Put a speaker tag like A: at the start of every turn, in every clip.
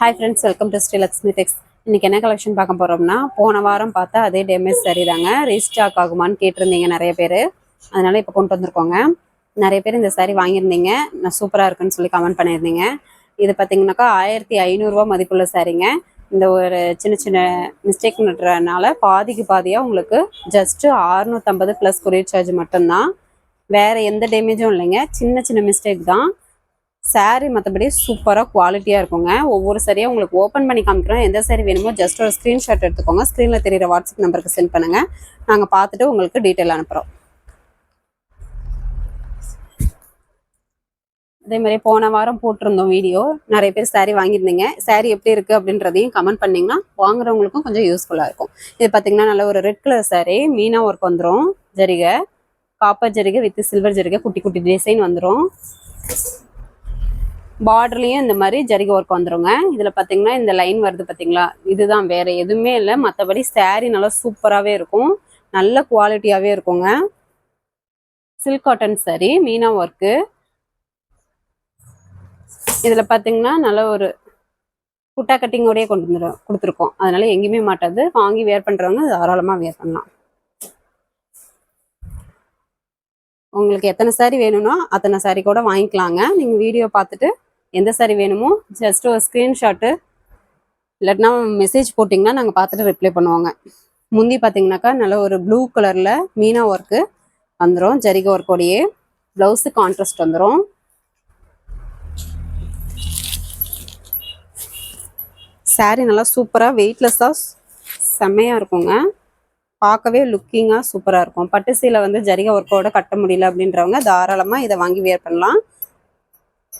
A: Hi friends welcome to Srilakshmi tex இன்றைக்கி என்ன collection பார்க்க போகிறோம்னா போன வாரம் பார்த்தா அதே டேமேஜ் சரி தாங்க ரீஸ்டாக் ஆகுமான்னு கேட்டிருந்தீங்க நிறைய பேர். அதனால் இப்போ கொண்டு வந்திருக்கோங்க. நிறைய பேர் இந்த சாரீ வாங்கியிருந்தீங்க. நான் சூப்பராக இருக்குன்னு சொல்லி கமெண்ட் பண்ணியிருந்தீங்க. இது பார்த்தீங்கன்னாக்கா ஆயிரத்தி ஐநூறுரூவா மதிப்புள்ள சாரீங்க இந்த ஒரு சின்ன சின்ன மிஸ்டேக் நட்டுறதுனால பாதிக்கு பாதியாக உங்களுக்கு ஜஸ்ட்டு அறுநூத்தம்பது ப்ளஸ் கொரியர் சார்ஜ் மட்டும்தான். வேறு எந்த டேமேஜும் இல்லைங்க. சின்ன சின்ன மிஸ்டேக் தான். சாரீ மற்றபடி சூப்பராக குவாலிட்டியாக இருக்குங்க. ஒவ்வொரு சரியாக உங்களுக்கு ஓப்பன் பண்ணி காமிக்கிறோம். எந்த சாரி வேணுமோ ஜஸ்ட் ஒரு ஸ்க்ரீன்ஷாட் எடுத்துக்கோங்க. ஸ்க்ரீனில் தெரியிற வாட்ஸ்அப் நம்பருக்கு சென்ட் பண்ணுங்கள் நாங்கள் பார்த்துட்டு உங்களுக்கு டீட்டெயில் அனுப்புகிறோம் அதே மாதிரி போன வாரம் போட்டிருந்தோம் வீடியோ நிறைய பேர் saree வாங்கியிருந்தீங்க. saree எப்படி இருக்குது அப்படின்றதையும் கமெண்ட் பண்ணிங்கன்னா வாங்குறவங்களுக்கும் கொஞ்சம் யூஸ்ஃபுல்லாக இருக்கும். இது பார்த்தீங்கன்னா நல்ல ஒரு red colour saree meena work வந்துடும் ஜரிகை. காப்பர் ஜரிகை வித் சில்வர் ஜரிகை குட்டி குட்டி டிசைன் வந்துடும் பார்டர்லேயும் இந்த மாதிரி ஜரிகை ஒர்க் வந்துருங்க. இதில் பார்த்தீங்கன்னா இந்த லைன் வருது பார்த்தீங்களா இதுதான் வேறு எதுவுமே இல்லை. மற்றபடி சேரீ நல்லா சூப்பராகவே இருக்கும். நல்ல குவாலிட்டியாகவே இருக்குங்க. Silk cotton saree meena work இதில் பார்த்தீங்கன்னா நல்ல ஒரு குட்டா கட்டிங்கோடய கொண்டு வந்துடும் கொடுத்துருக்கோம். அதனால எங்கேயுமே மாட்டாது. வாங்கி வேர் பண்ணுறவங்க தாராளமாக வேர் பண்ணலாம். உங்களுக்கு எத்தனை சாரி வேணும்னா அத்தனை சாரி கூட வாங்கிக்கலாங்க. நீங்கள் வீடியோ பார்த்துட்டு எந்த சாரி வேணுமோ ஜஸ்ட் ஒரு ஸ்க்ரீன்ஷாட்டு இல்லாட்டினா மெசேஜ் போட்டிங்கன்னா நாங்கள் பார்த்துட்டு ரிப்ளை பண்ணுவோங்க. முந்தி பார்த்தீங்கன்னாக்கா நல்ல ஒரு ப்ளூ கலரில் மீனா ஒர்க்கு வந்துடும் ஜரிக ஒர்க்கோடையே ப்ளவுஸு கான்ட்ராஸ்ட் வந்துடும் saree நல்லா சூப்பராக வெயிட்லெஸ்ஸாக செம்மையாக இருக்குங்க. பார்க்கவே லுக்கிங்காக சூப்பராக இருக்கும். பட்டு சீலை வந்து ஜரிக ஒர்க்கோட கட்ட முடியல அப்படின்றவங்க தாராளமாக இதை வாங்கி வேர் பண்ணலாம்.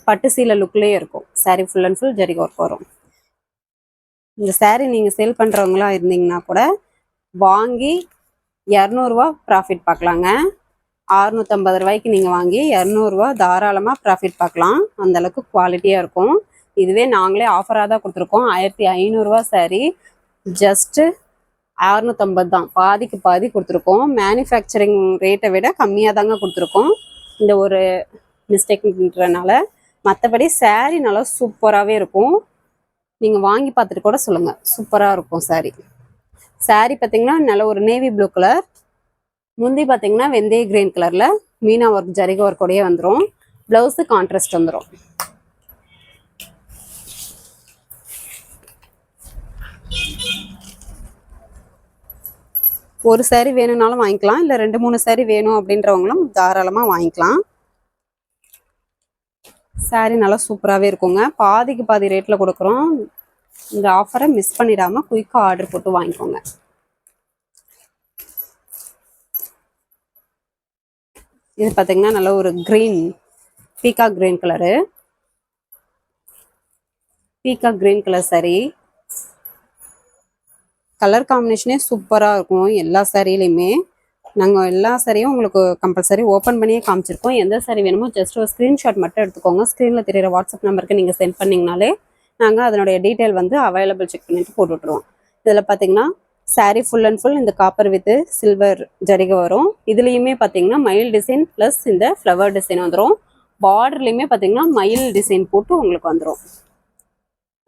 A: பட்டு சீலை லுக்லேயே இருக்கும். சாரீ ஃபுல் அண்ட் ஃபுல் ஜரிகை ஒர்க் வரும். இந்த சாரீ நீங்கள் சேல் பண்ணுறவங்களா இருந்தீங்கன்னா கூட வாங்கி இரநூறுவா ப்ராஃபிட் பார்க்கலாங்க. அறுநூற்றம்பது ரூபாய்க்கு நீங்கள் வாங்கி இரநூறுவா தாராளமாக ப்ராஃபிட் பார்க்கலாம். அந்த அளவுக்கு குவாலிட்டியாக இருக்கும். இதுவே நாங்களே ஆஃபராக தான் கொடுத்துருக்கோம். ஆயிரத்தி ஐநூறுரூவா சாரீ ஜஸ்ட்டு அறுநூற்றம்பது தான். பாதிக்கு பாதி கொடுத்துருக்கோம். மேனுஃபேக்சரிங் ரேட்டை விட கம்மியாக தாங்க கொடுத்துருக்கோம். இந்த ஒரு மிஸ்டேக்ன்றனால மற்றபடி சேரீ நல்லா சூப்பராகவே இருக்கும். நீங்கள் வாங்கி பார்த்துட்டு கூட சொல்லுங்கள் சூப்பராக இருக்கும் saree. Saree பார்த்தீங்கன்னா நல்ல ஒரு நேவி ப்ளூ கலர் முந்தி பார்த்தீங்கன்னா வெந்தய கிரீன் கலரில் மீனா ஒர்க் ஜரிகை ஒர்க்கோடையே வந்துடும் ப்ளவுஸு கான்ட்ராஸ்ட் வந்துடும் ஒரு saree வேணும்னாலும் வாங்கிக்கலாம். இல்லை ரெண்டு மூணு saree வேணும் அப்படின்றவங்களும் தாராளமாக வாங்கிக்கலாம். சாரீ நல்லா சூப்பராகவே இருக்குங்க. பாதிக்கு பாதி ரேட்டில் கொடுக்குறோம். இந்த ஆஃபரை மிஸ் பண்ணிடாமல் குயிக்காக ஆர்டர் போட்டு வாங்கிக்கோங்க. இது பார்த்தீங்கன்னா நல்ல ஒரு க்ரீன் பீகா க்ரீன் கலரு பீகா க்ரீன் கலர் சாரீ கலர் காம்பினேஷனே சூப்பராக இருக்கும் எல்லா சாரிலையுமே நாங்கள் எல்லா சாரியும் உங்களுக்கு கம்பல்சரி ஓப்பன் பண்ணியே காமிச்சிருக்கோம். எந்த சாரி வேணுமோ ஜஸ்ட் ஒரு ஸ்க்ரீன்ஷாட் மட்டும் எடுத்துக்கோங்க. ஸ்க்ரீனில் தெரியிற வாட்ஸ்அப் நம்பருக்கு நீங்கள் சென்ட் பண்ணிங்கனாலே நாங்கள் அதனுடைய டீட்டெயில் வந்து அவைலபிள் செக் பண்ணிட்டு போட்டு விட்ருவோம் இதில் பார்த்தீங்கன்னா சாரீ ஃபுல் அண்ட் ஃபுல் இந்த காப்பர் வித்து சில்வர் ஜரிகை வரும். இதுலேயுமே பார்த்தீங்கன்னா மயில் டிசைன் ப்ளஸ் இந்த ஃப்ளவர் டிசைன் வந்துடும் பார்டர்லேயுமே பார்த்தீங்கன்னா மயில் டிசைன் போட்டு உங்களுக்கு வந்துடும்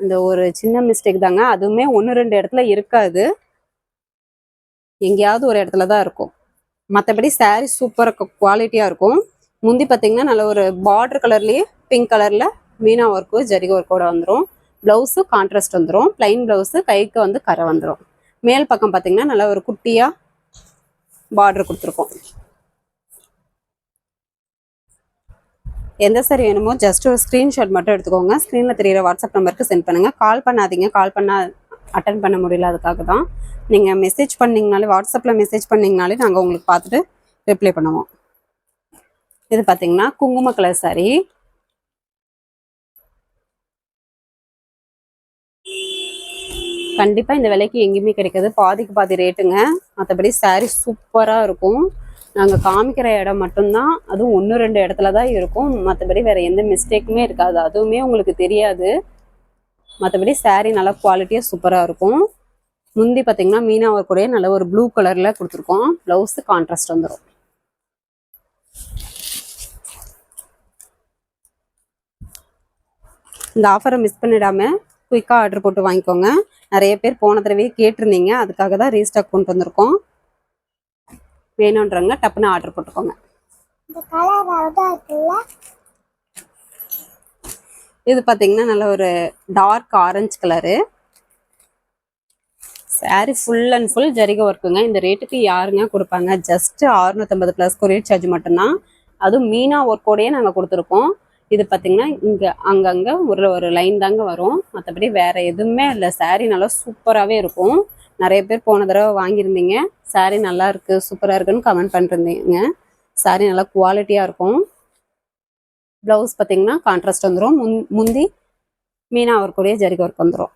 A: இந்த ஒரு சின்ன மிஸ்டேக் தாங்க. அதுவுமே ஒன்று ரெண்டு இடத்துல இருக்காது. எங்கேயாவது ஒரு இடத்துல தான் இருக்கும். மற்றபடி சாரீ சூப்பராக குவாலிட்டியாக இருக்கும். முந்தி பார்த்தீங்கன்னா நல்ல ஒரு பார்டர் கலர்லேயே பிங்க் கலரில் மீனா ஒர்க்கு ஜரிகை ஒர்க்கோட வந்துடும் ப்ளவுஸு கான்ட்ராஸ்ட் வந்துடும் ப்ளைன் ப்ளவுஸு கைக்கு வந்து கரை வந்துடும் மேல் பக்கம் பார்த்தீங்கன்னா நல்ல ஒரு குட்டியாக பார்டர் கொடுத்துருக்கோம். எந்த சாரி வேணுமோ ஜஸ்ட் ஒரு ஸ்க்ரீன்ஷாட் மட்டும் எடுத்துக்கோங்க. ஸ்க்ரீனில் தெரியிற வாட்ஸ்அப் நம்பருக்கு சென்ட் பண்ணுங்கள் கால் பண்ணாதீங்க. கால் பண்ணா அட்டன் பண்ண முடியல அதுக்காக தான். நீங்கள் மெசேஜ் பண்ணிங்கனாலே வாட்ஸ்அப்பில் மெசேஜ் பண்ணிங்கனாலே நாங்கள் உங்களுக்கு பார்த்துட்டு ரிப்ளை பண்ணுவோம். இது பார்த்தீங்கன்னா குங்கும கலர் saree. கண்டிப்பாக இந்த விலைக்கு எங்கேயுமே கிடைக்காது. பாதிக்கு பாதி ரேட்டுங்க மற்றபடி saree சூப்பராக இருக்கும். நாங்கள் காமிக்கிற இடம் மட்டும்தான். அதுவும் ஒன்று ரெண்டு இடத்துல தான் இருக்கும். மற்றபடி வேறு எந்த மிஸ்டேக்குமே இருக்காது. அதுவுமே உங்களுக்கு தெரியாது. மற்றபடி சாரீ நல்லா குவாலிட்டியாக சூப்பராக இருக்கும். முந்தி பார்த்தீங்கன்னா மீனா கூட நல்ல ஒரு ப்ளூ கலரில் கொடுத்துருக்கோம். ப்ளவுஸு கான்ட்ராஸ்ட் வந்துடும் இந்த ஆஃபரை மிஸ் பண்ணிடாம குயிக்காக ஆர்டர் போட்டு வாங்கிக்கோங்க. நிறைய பேர் போன தடவையே கேட்டிருந்தீங்க. அதுக்காக தான் ரீஸ்டாக் கொண்டு வந்திருக்கோம். வேணுன்றவங்க டப்புன்னு ஆர்டர் போட்டுக்கோங்க.
B: இந்த கலர்
A: இது பார்த்தீங்கன்னா நல்ல ஒரு dark orange colour saree full and full ஜரிகை ஒர்க்குங்க இந்த ரேட்டுக்கு யாருங்க கொடுப்பாங்க? ஜஸ்ட் 650 ப்ளஸ் கொரியர் சார்ஜ் மட்டும்தான். அதுவும் மீனா ஒர்க்கோடையே நாங்கள் கொடுத்துருக்கோம். இது பார்த்தீங்கன்னா இங்கே அங்கங்கே ஒரு ஒரு லைன் தாங்க வரும். மற்றபடி வேற எதுவுமே இல்லை. Saree நல்லா சூப்பராகவே இருக்கும். நிறைய பேர் போன தடவை வாங்கியிருந்தீங்க. Saree நல்லா இருக்கு சூப்பராக இருக்குன்னு கமெண்ட் பண்ணிருந்தீங்க. Saree நல்லா குவாலிட்டியாக இருக்கும். ப்ளவுஸ் பார்த்தீங்கன்னா கான்ட்ராஸ்ட் வந்துடும் முன் முந்தி மீனா ஒர்க்கோடைய ஜரிகை ஒர்க் வந்துடும்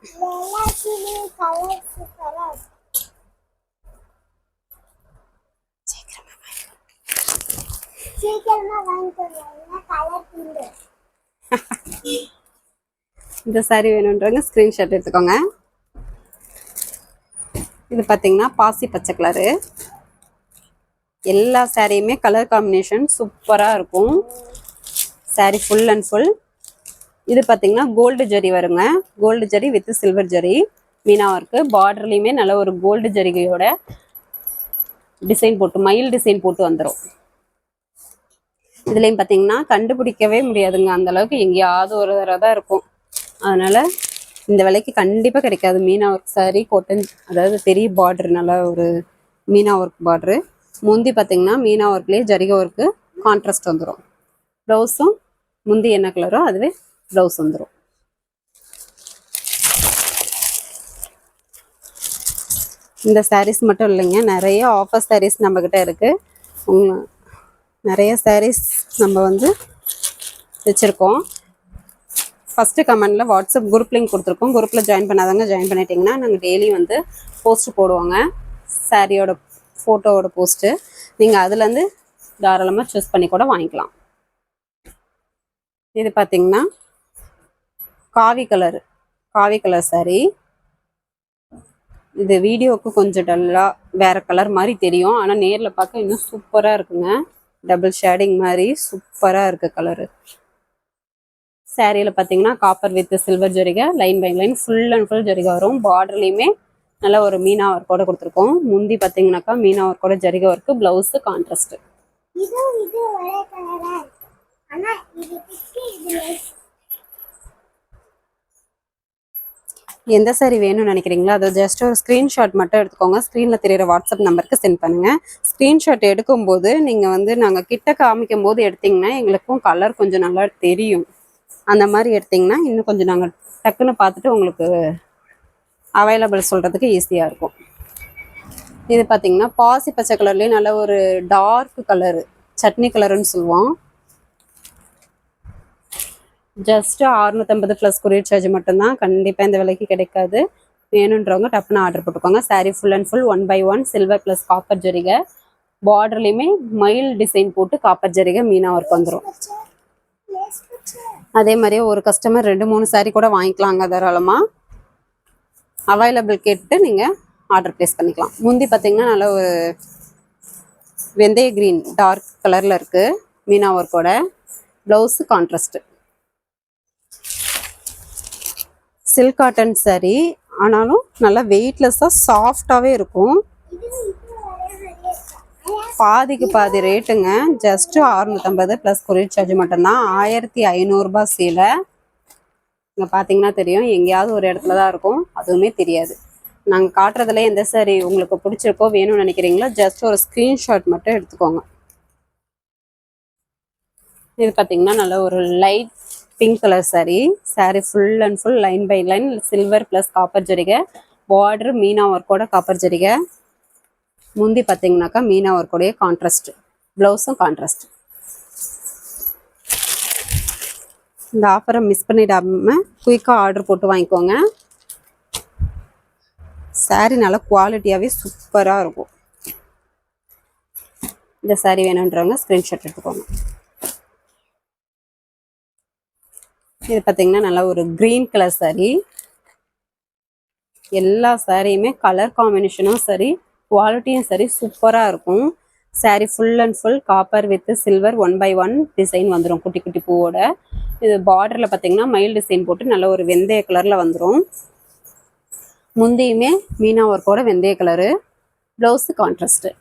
A: இந்த சாரி வேணுன்றவங்க ஸ்க்ரீன்ஷாட் எடுத்துக்கோங்க. இது பார்த்தீங்கன்னா பாசி பச்சை கலரு எல்லா சாரியுமே கலர் காம்பினேஷன் சூப்பராக இருக்கும். Saree ஃபுல் அண்ட் ஃபுல் இது பார்த்தீங்கன்னா கோல்டு ஜரி வருங்க. Gold zari with silver zari Meena work பார்டர்லேயுமே நல்ல ஒரு கோல்டு ஜரிகையோட டிசைன் போட்டு மயில் டிசைன் போட்டு வந்துடும் இதுலேயும் பார்த்தீங்கன்னா கண்டுபிடிக்கவே முடியாதுங்க. அந்த அளவுக்கு எங்கேயாவது ஒரு தடவை தான் இருக்கும். அதனால் இந்த விலைக்கு கண்டிப்பாக கிடைக்காது. மீனா ஒர்க் சாரி கோட்டன் அதாவது பெரிய பார்டர் நல்ல ஒரு மீனா ஒர்க் பார்டரு முந்தி பார்த்தீங்கன்னா மீனா ஒர்க்லேயே ஜரிகை ஒர்க்கு கான்ட்ராஸ்ட் வந்துடும் ப்ளவுஸும் முந்தி என்ன கலரோ அதுவே ப்ளவுஸ் வந்துடும் இந்த சாரீஸ் மட்டும் இல்லைங்க நிறைய ஆஃபர் சாரீஸ் நம்மக்கிட்ட இருக்குது நிறைய சாரீஸ் நம்ம வந்து வச்சுருக்கோம். ஃபஸ்ட்டு கமெண்டில் வாட்ஸ்அப் குரூப் லிங்க் கொடுத்துருக்கோம். குரூப்பில் ஜாயின் பண்ணாதவங்க ஜாயின் பண்ணிட்டீங்கன்னா நாங்கள் டெய்லி வந்து போஸ்ட் போடுவோங்க. சாரியோட ஃபோட்டோவோட போஸ்ட்டு நீங்கள் அதுலேருந்து தாராளமாக சூஸ் பண்ணி கூட வாங்கிக்கலாம். இது பார்த்தீங்கன்னா காவி கலர் காவி கலர் சாரி இது வீடியோவுக்கு கொஞ்சம் டல்லாக வேற கலர் மாதிரி தெரியும். ஆனால் நேரில் பார்க்க இன்னும் சூப்பராக இருக்குங்க. டபுள் ஷேடிங் மாதிரி சூப்பராக இருக்கு கலரு சேரீயில் பார்த்தீங்கன்னா copper with silver ஜரிகை line by line full and full ஜரிகை வரும். பார்டர்லேயுமே நல்ல ஒரு மீனா ஒர்க்கோட கொடுத்துருக்கோம். முந்தி பார்த்தீங்கன்னாக்கா மீனா ஒர்க்கோட ஜரிகை ஒர்க்கு ப்ளவுஸு
B: கான்ட்ராஸ்ட்டு
A: எந்த சாரி வேணும்னு நினைக்கிறீங்களோ அதை ஜஸ்ட் ஒரு ஸ்க்ரீன்ஷாட் மட்டும் எடுத்துக்கோங்க. ஸ்க்ரீனில் தெரியிற வாட்ஸ்அப் நம்பருக்கு சென்ட் பண்ணுங்கள் ஸ்க்ரீன்ஷாட் எடுக்கும்போது நீங்கள் வந்து நாங்கள் கிட்ட காமிக்கும் போது எடுத்திங்கன்னா எங்களுக்கும் கலர் கொஞ்சம் நல்லா தெரியும். அந்த மாதிரி எடுத்தீங்கன்னா இன்னும் கொஞ்சம் நாங்கள் டக்குன்னு பார்த்துட்டு உங்களுக்கு அவைலபிள் சொல்கிறதுக்கு ஈஸியாக இருக்கும். இது பார்த்தீங்கன்னா பாசி பச்சை கலர்லேயே நல்ல ஒரு டார்க் கலரு சட்னி கலருன்னு சொல்லுவோம். ஜஸ்ட் அறுநூத்தம்பது ப்ளஸ் கொரியர் சார்ஜ் மட்டும்தான். கண்டிப்பாக இந்த விலைக்கு கிடைக்காது. வேணுன்றவங்க டப்புன்னு ஆர்டர் போட்டுக்கோங்க. Saree full and full one by one silver plus copper ஜரிகை. பார்டர்லையுமே மயில் டிசைன் போட்டு காப்பர் ஜரிகை மீனா ஒர்க் வந்துடும் அதே மாதிரியே ஒரு கஸ்டமர் ரெண்டு மூணு saree கூட வாங்கிக்கலாங்க தாராளமாக அவைலபிள் கேட்டு நீங்கள் ஆர்டர் ப்ளேஸ் பண்ணிக்கலாம். முந்தி பார்த்தீங்கன்னா நல்ல ஒரு வெந்தய க்ரீன் டார்க் கலரில் இருக்குது மீனா ஒர்க்கோட ப்ளவுஸு கான்ட்ராஸ்ட்டு சில்க் காட்டன் சரி ஆனாலும் நல்லா வெயிட்லெஸ்ஸாக சாஃப்டாகவே இருக்கும். பாதிக்கு பாதி ரேட்டுங்க ஜஸ்ட்டு அறுநூத்தம்பது ப்ளஸ் கொரியர் சார்ஜ் மட்டும்தான். ஆயிரத்தி ஐநூறுரூபா சீலை. இங்கே பார்த்தீங்கன்னா தெரியும். எங்கேயாவது ஒரு இடத்துல தான் இருக்கும். அதுவுமே தெரியாது. நாங்கள் காட்டுறதுல எந்த சரி உங்களுக்கு பிடிச்சிருக்கோ வேணும்னு நினைக்கிறீங்களோ ஜஸ்ட் ஒரு ஸ்க்ரீன்ஷாட் மட்டும் எடுத்துக்கோங்க. இது பார்த்தீங்கன்னா நல்ல ஒரு light pink colour saree. Saree full and full line by line silver plus copper ஜரிகை border Meena ஒர்க்கோட காப்பர் ஜரிகை முந்தி பார்த்தீங்கன்னாக்கா மீனா ஒர்க்கோடைய கான்ட்ராஸ்ட் ப்ளவுஸும் கான்ட்ராஸ்ட் இந்த ஆஃபரை மிஸ் பண்ணிடாம குயிக்காக ஆர்டர் போட்டு வாங்கிக்கோங்க. Saree நல்லா குவாலிட்டியாகவே சூப்பராக இருக்கும். இந்த சாரீ வேணுன்றவங்க ஸ்க்ரீன்ஷாட் எடுத்துக்கோங்க. இது பார்த்தீங்கன்னா நல்லா ஒரு க்ரீன் கலர் சாரீ எல்லா சாரியுமே கலர் காம்பினேஷனும் சரி குவாலிட்டியும் சரி சூப்பராக இருக்கும். Saree full and full copper with silver one by one design வந்துடும் குட்டி குட்டி பூவோட. இது பார்டரில் பார்த்தீங்கன்னா மயில் டிசைன் போட்டு நல்ல ஒரு வெந்தய கலரில் வந்துடும் முந்தையுமே மீனா ஒர்க்கோட வெந்தய கலரு ப்ளவுஸு கான்ட்ராஸ்ட்டு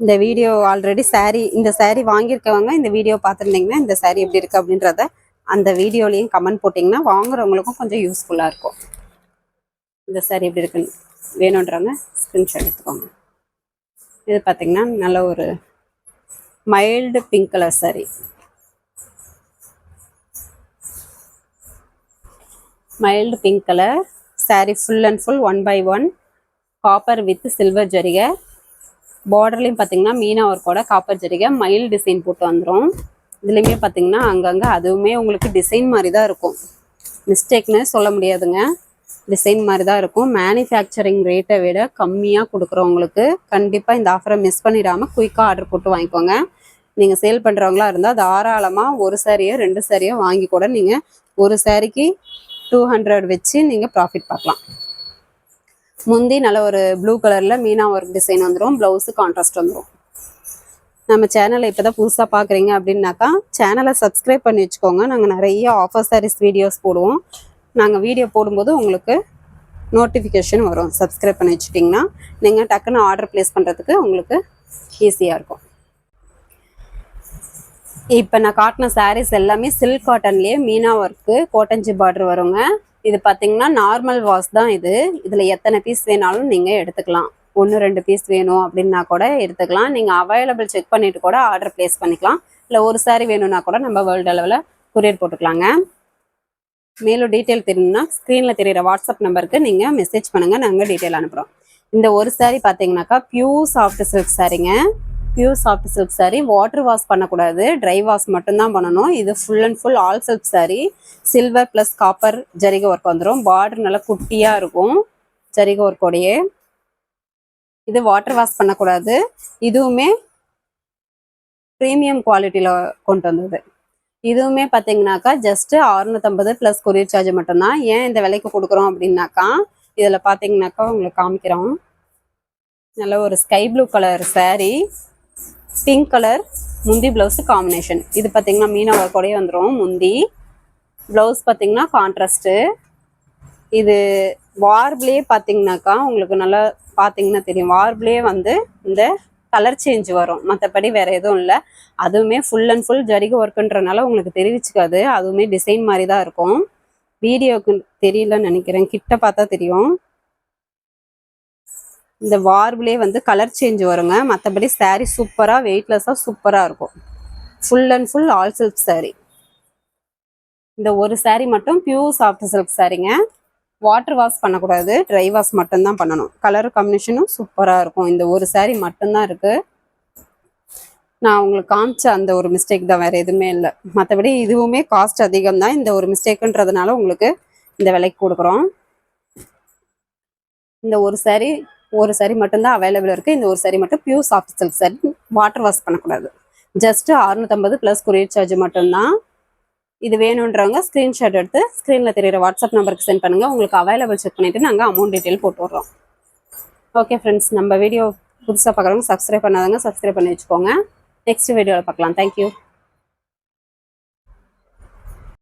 A: இந்த வீடியோ ஆல்ரெடி saree இந்த saree வாங்கியிருக்கவங்க இந்த வீடியோ பார்த்துருந்தீங்கன்னா இந்த saree எப்படி இருக்குது அப்படின்றத அந்த வீடியோலையும் கமெண்ட் போட்டிங்கன்னா வாங்குறவங்களுக்கும் கொஞ்சம் யூஸ்ஃபுல்லாக இருக்கும். இந்த saree எப்படி இருக்குன்னு வேணுன்றவங்க ஸ்க்ரீன்ஷாட் எடுத்துக்கோங்க. இது பார்த்திங்கன்னா நல்ல ஒரு mild pink colour saree. Mild pink colour saree full and full one by one copper with silver ஜரிகை பார்டர்லையும் பார்த்தீங்கன்னா மீனா ஒர்க்கோட காப்பர் ஜரிகை மயில் டிசைன் போட்டு வந்துடும் இதுலேயுமே பார்த்தீங்கன்னா அங்கங்கே அதுவுமே உங்களுக்கு டிசைன் மாதிரி தான் இருக்கும் மிஸ்டேக்னு சொல்ல முடியாதுங்க. டிசைன் மாதிரி தான் இருக்கும் மேனுஃபேக்சரிங் ரேட்டை விட கம்மியாக கொடுக்குறவங்களுக்கு கண்டிப்பாக இந்த ஆஃபரை மிஸ் பண்ணிடாமல் குயிக்காக ஆர்டர் போட்டு வாங்கிக்கோங்க. நீங்கள் சேல் பண்ணுறவங்களா இருந்தால் தாராளமாக ஒரு சாரியோ ரெண்டு சாரியோ வாங்கி கூட நீங்கள் ஒரு சாரிக்கு டூ ஹண்ட்ரட் வச்சு நீங்கள் ப்ராஃபிட் பார்க்கலாம். முந்தி நல்ல ஒரு ப்ளூ கலரில் மீனா ஒர்க் டிசைன் வந்துடும் ப்ளவுஸு கான்ட்ராஸ்ட் வந்துடும் நம்ம சேனலை இப்போ தான் புதுசாக பார்க்குறீங்க அப்படின்னாக்கா சேனலை சப்ஸ்கிரைப் பண்ணி வச்சுக்கோங்க. நாங்கள் நிறைய ஆஃபர் சாரீஸ் வீடியோஸ் போடுவோம். நாங்கள் வீடியோ போடும்போது உங்களுக்கு நோட்டிஃபிகேஷன் வரும். சப்ஸ்கிரைப் பண்ணி வச்சுட்டிங்கன்னா நீங்கள் டக்குன்னு ஆர்டர் ப்ளேஸ் பண்ணுறதுக்கு உங்களுக்கு ஈஸியாக இருக்கும். இப்போ நான் காட்டின சாரீஸ் எல்லாமே சில்க் காட்டன்லேயே மீனா ஒர்க்கு கோட்டஞ்சி பார்டர் வருங்க. இது பார்த்தீங்கன்னா நார்மல் வாஷ் தான் இது. இதில் எத்தனை பீஸ் வேணாலும் நீங்கள் எடுத்துக்கலாம். ஒன்று ரெண்டு பீஸ் வேணும் அப்படின்னா கூட எடுத்துக்கலாம். நீங்கள் அவைலபிள் செக் பண்ணிட்டு கூட ஆர்டர் ப்ளேஸ் பண்ணிக்கலாம். இல்லை ஒரு saree வேணும்னா கூட நம்ம வேர்ல்டு அளவில் கொரியர் போட்டுக்கலாங்க. மேலும் டீட்டெயில் தெரியணும்னா ஸ்க்ரீனில் தெரியிற வாட்ஸ்அப் நம்பருக்கு நீங்கள் மெசேஜ் பண்ணுங்கள் நாங்கள் டீட்டெயில் அனுப்புகிறோம் இந்த ஒரு saree பார்த்தீங்கன்னாக்கா pure soft silk சாரீங்க pure soft silk saree. Water wash பண்ணக்கூடாது. ட்ரை வாஷ் மட்டும்தான் பண்ணணும். இது full and full all silk saree. Silver plus copper ஜரிக work வந்துடும் பார்டர் நல்லா குட்டியாக இருக்கும் ஜரிக ஒர்க்கோடையே இது வாட்டர் வாஷ் பண்ணக்கூடாது. இதுவுமே ப்ரீமியம் குவாலிட்டியில் கொண்டு வந்தது. இதுவுமே பார்த்தீங்கன்னாக்கா ஜஸ்ட்டு அறுநூத்தம்பது ப்ளஸ் கொரியர் சார்ஜ் மட்டும்தான். ஏன் இந்த விலைக்கு கொடுக்குறோம் அப்படின்னாக்கா இதில் பார்த்தீங்கன்னாக்கா உங்களுக்கு காமிக்கிறோம். நல்ல ஒரு sky blue colour saree pink colour முந்தி ப்ளவுஸு காம்பினேஷன் இது பார்த்தீங்கன்னா மீனா ஒர்க்கோடயே வந்துடும் முந்தி. ப்ளவுஸ் பார்த்தீங்கன்னா கான்ட்ராஸ்ட்டு இது வார்ப்லேயே பார்த்தீங்கன்னாக்கா உங்களுக்கு நல்லா பார்த்தீங்கன்னா தெரியும். வார்ப்லேயே வந்து இந்த கலர் சேஞ்ச் வரும். மற்றபடி வேறு எதுவும் இல்லை. அதுவுமே ஃபுல் அண்ட் ஃபுல் ஜரிகை ஒர்க்குன்றனால உங்களுக்கு தெரிவிச்சுக்காது. அதுவுமே டிசைன் மாதிரி தான் இருக்கும். வீடியோக்கு தெரியலன்னு நினைக்கிறேன். கிட்ட பார்த்தா தெரியும். இந்த வார்பிலே வந்து கலர் சேஞ்ச் வருங்க. மற்றபடி சாரீ சூப்பராக வெயிட்லெஸ்ஸாக சூப்பராக இருக்கும். Full and full all silk saree இந்த ஒரு சாரீ மட்டும் பியூர் சாஃப்ட் சில்க் சாரீங்க வாட்டர் வாஷ் பண்ணக்கூடாது. ட்ரை வாஷ் மட்டும்தான் பண்ணணும். கலர் காம்பினேஷனும் சூப்பராக இருக்கும். இந்த ஒரு சாரீ மட்டும்தான் இருக்குது நான் உங்களுக்கு காமிச்ச அந்த ஒரு மிஸ்டேக் தான் வேறு எதுவுமே இல்லை. மற்றபடி இதுவுமே காஸ்ட் அதிகம் தான் இந்த ஒரு மிஸ்டேக்குன்றதுனால உங்களுக்கு இந்த விலைக்கு கொடுக்குறோம். இந்த ஒரு சாரீ ஒரு சரி மட்டும்தான் அவைலபிள் இருக்குது இந்த ஒரு சரி மட்டும் pure soft silk saree water wash பண்ணக்கூடாது. ஜஸ்ட் அறுநூத்தம்பது ப்ளஸ் கொரியர் சார்ஜ் மட்டும்தான். இது வேணுன்றவங்க ஸ்க்ரீன்ஷாட் எடுத்து ஸ்க்ரீனில் தெரியுற வாட்ஸ்அப் நம்பருக்கு சென்ட் பண்ணுங்கள் உங்களுக்கு அவைலபிள் செக் பண்ணிவிட்டு நாங்கள் அமௌண்ட் டீட்டெயில் போட்டு விட்றோம். ஓகே ஃப்ரெண்ட்ஸ் நம்ம வீடியோ புதுசாக பார்க்குறவங்க சப்ஸ்கிரைப் பண்ணாதவங்க சப்ஸ்கிரைப் பண்ணி வச்சுக்கோங்க. நெக்ஸ்ட் வீடியோவில் பார்க்கலாம். தேங்க்யூ